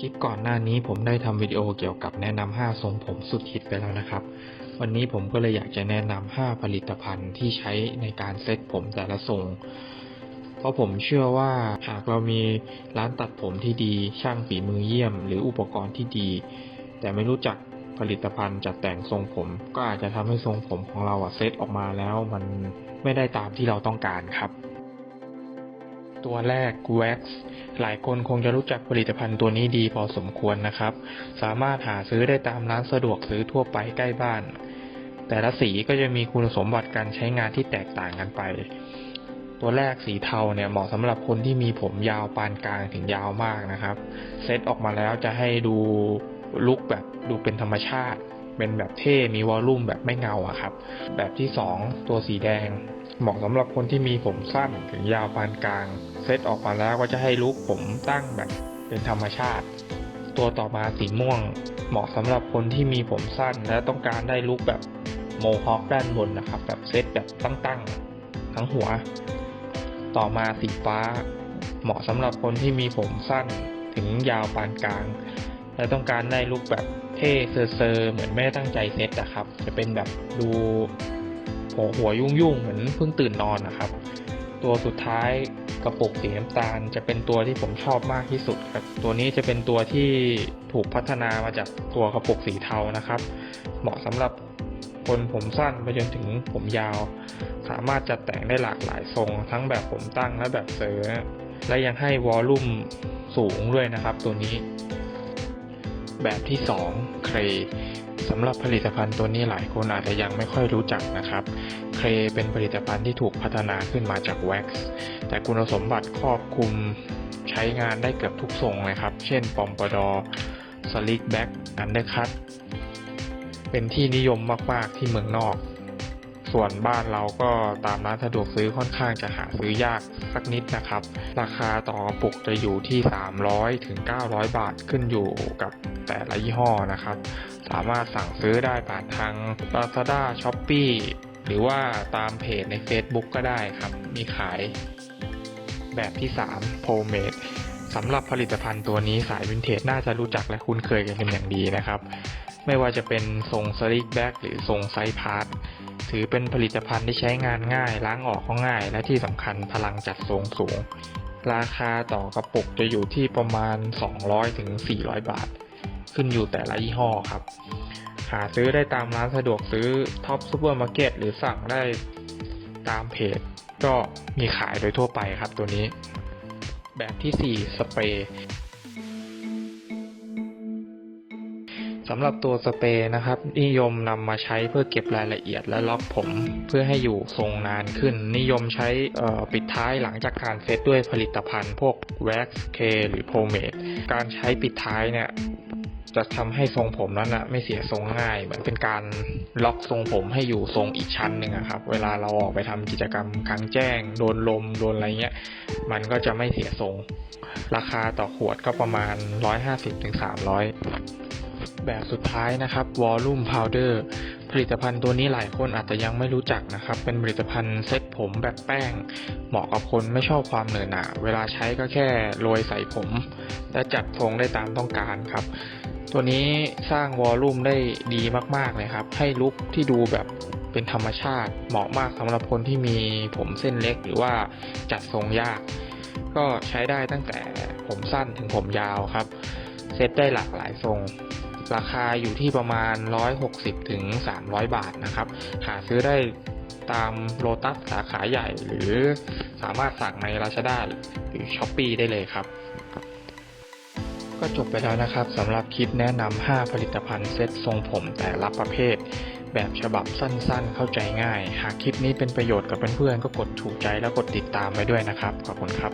คลิปก่อนหน้านี้ผมได้ทำวิดีโอเกี่ยวกับแนะนำ5ทรงผมสุดฮิตไปแล้วนะครับ วันนี้ผมก็เลยอยากจะแนะนำ5ผลิตภัณฑ์ที่ใช้ในการเซ็ตผมแต่ละทรง เพราะผมเชื่อว่าหากเรามีร้านตัดผมที่ดีช่างฝีมือเยี่ยม หรืออุปกรณ์ที่ดี แต่ไม่รู้จักผลิตภัณฑ์จัดแต่งทรงผม ก็อาจจะทำให้ทรงผมของเราอะเซ็ตออกมาแล้วมันไม่ได้ตามที่เราต้องการครับ ตัวแรก Wax หลายคนคงจะรู้จักผลิตภัณฑ์ตัวนี้ดีพอสมควรนะครับ สามารถหาซื้อได้ตามร้านสะดวกซื้อทั่วไปใกล้บ้าน แต่ละสีก็จะมีคุณสมบัติการใช้งานที่แตกต่างกันไป ตัวแรกสีเทาเนี่ยเหมาะสำหรับคนที่มีผมยาวปานกลางถึงยาวมากนะครับ เซตออกมาแล้วจะให้ดูลุคแบบดูเป็นธรรมชาติ เป็นแบบเท่ มีวอลลุ่มแบบไม่เงาอะครับ แบบที่ 2 ตัวสีแดง เหมาะสำหรับคนที่มีผมสั้นถึงยาวปานกลาง เซตออกมาแล้วก็จะให้ลุคผมตั้งแบบเป็นธรรมชาติ ตัวต่อมาสีม่วง เหมาะสำหรับคนที่มีผมสั้น และต้องการได้ลุคแบบโมฮอคด้านบนนะครับ แบบเซตแบบตั้งๆ ทั้งหัว ต่อมาสีฟ้า เหมาะสำหรับคนที่มีผมสั้นถึงยาวปานกลาง และต้องการได้ลุคแบบเท่เซอร์เหมือนไม่ได้ตั้งใจเซตนะครับ จะเป็นแบบดู หัวหัวยุ่งยุ่งๆเหมือนเพิ่งตื่นนอนนะครับ ตัวสุดท้ายกระปุกสีน้ำตาล จะเป็นตัวที่ผมชอบมากที่สุดครับ ตัวนี้จะเป็นตัวที่ถูกพัฒนามาจากตัวกระปุกสีเทานะครับ เหมาะสำหรับคนผมสั้นไปจนถึงผมยาว สามารถจัดแต่งได้หลากหลายทรง ทั้งแบบผมตั้งและแบบเซอและยังให้วอลลุ่มสูงด้วยนะครับ ตัวนี้ แบบที่ 2 เครสำหรับผลิตภัณฑ์ตัวนี้หลายคนอาจจะยังไม่ค่อยรู้จักนะครับ เครเป็นผลิตภัณฑ์ที่ถูกพัฒนาขึ้นมาจากแว็กซ์ แต่คุณสมบัติครอบคลุมใช้งานได้เกือบทุกทรงเลยครับ เช่น ปอมปดอสลิกแบ็กอันเดอร์คัตเป็นที่นิยมมาก ๆ ที่เมืองนอก ส่วนบ้านเราก็ตามร้านสะดวกซื้อค่อนข้างจะหาซื้อยากสักนิดนะครับ ราคาต่อกระปุกจะอยู่ที่ 300ถึง900 บาทขึ้นอยู่กับแต่ละยี่ห้อนะครับ สามารถสั่งซื้อได้ผ่านทาง Lazada Shopee หรือว่าตามเพจใน Facebook ก็ได้ครับ มีขาย แบบที่3 p o m a d e สำหรับผลิตภัณฑ์ตัวนี้สายวินเทจน่าจะรู้จักและคุ้นเคยกันเป็นอย่างดีนะครับ ไม่ว่าจะเป็นทรงสลิกแบ็กหรือทรงไซส์พาร์ท ถือเป็นผลิตภัณฑ์ที่ใช้งานง่าย ล้างออกก็ง่าย และที่สำคัญพลังจัดทรงสูง ราคาต่อกระปุกจะอยู่ที่ประมาณ 200ถึง400 บาท ขึ้นอยู่แต่ละยี่ห้อครับ หาซื้อได้ตามร้านสะดวกซื้อท็อปซูเปอร์มาร์เก็ตหรือสั่งได้ตามเพจ ก็มีขายโดยทั่วไปครับตัวนี้ แบบที่ 4 สเปรย์ สำหรับตัวสเปรย์นะครับ นิยมนำมาใช้เพื่อเก็บรายละเอียดและล็อกผม เพื่อให้อยู่ทรงนานขึ้น นิยมใช้ปิดท้ายหลังจากการเซตด้วยผลิตภัณฑ์พวก wax K หรือ pomade การใช้ปิดท้ายเนี่ยจะทำให้ทรงผมนั้นนะไม่เสียทรงง่าย เหมือนเป็นการล็อกทรงผมให้อยู่ทรงอีกชั้นหนึ่งครับ เวลาเราออกไปทำกิจกรรมกลางแจ้ง โดนลมโดนอะไรเงี้ย มันก็จะไม่เสียทรง ราคาต่อขวดก็ประมาณ 150-300 แบบสุดท้ายนะครับ Volume Powder ผลิตภัณฑ์ตัวนี้หลายคนอาจจะยังไม่รู้จักนะครับ เป็นผลิตภัณฑ์เซ็ตผมแบบแป้ง เหมาะกับคนไม่ชอบความเหนอะหนาเวลาใช้ก็แค่โรยใส่ผม และจัดทรงได้ตามต้องการครับ ตัวนี้สร้างวอลลุ่มได้ดีมากๆเลยครับ ให้ลุคที่ดูแบบเป็นธรรมชาติเหมาะมากสำหรับคนที่มีผมเส้นเล็ก หรือว่าจัดทรงยาก ก็ใช้ได้ตั้งแต่ผมสั้นถึงผมยาวครับ เซตได้หลากหลายทรง ราคาอยู่ที่ประมาณ 160ถึง300 บาทนะครับ หาซื้อได้ตามโลตัสสาขาใหญ่ หรือสามารถสั่งใน Lazada หรือ Shopee ได้เลยครับ ก็จบไปแล้วนะครับสำหรับคลิปแนะนำ 5 ผลิตภัณฑ์เซ็ตทรงผมแต่ละประเภทแบบฉบับสั้นๆ เข้าใจง่าย หากคลิปนี้เป็นประโยชน์กับเพื่อนๆ ก็กดถูกใจและกดติดตามไว้ด้วยนะครับ ขอบคุณครับ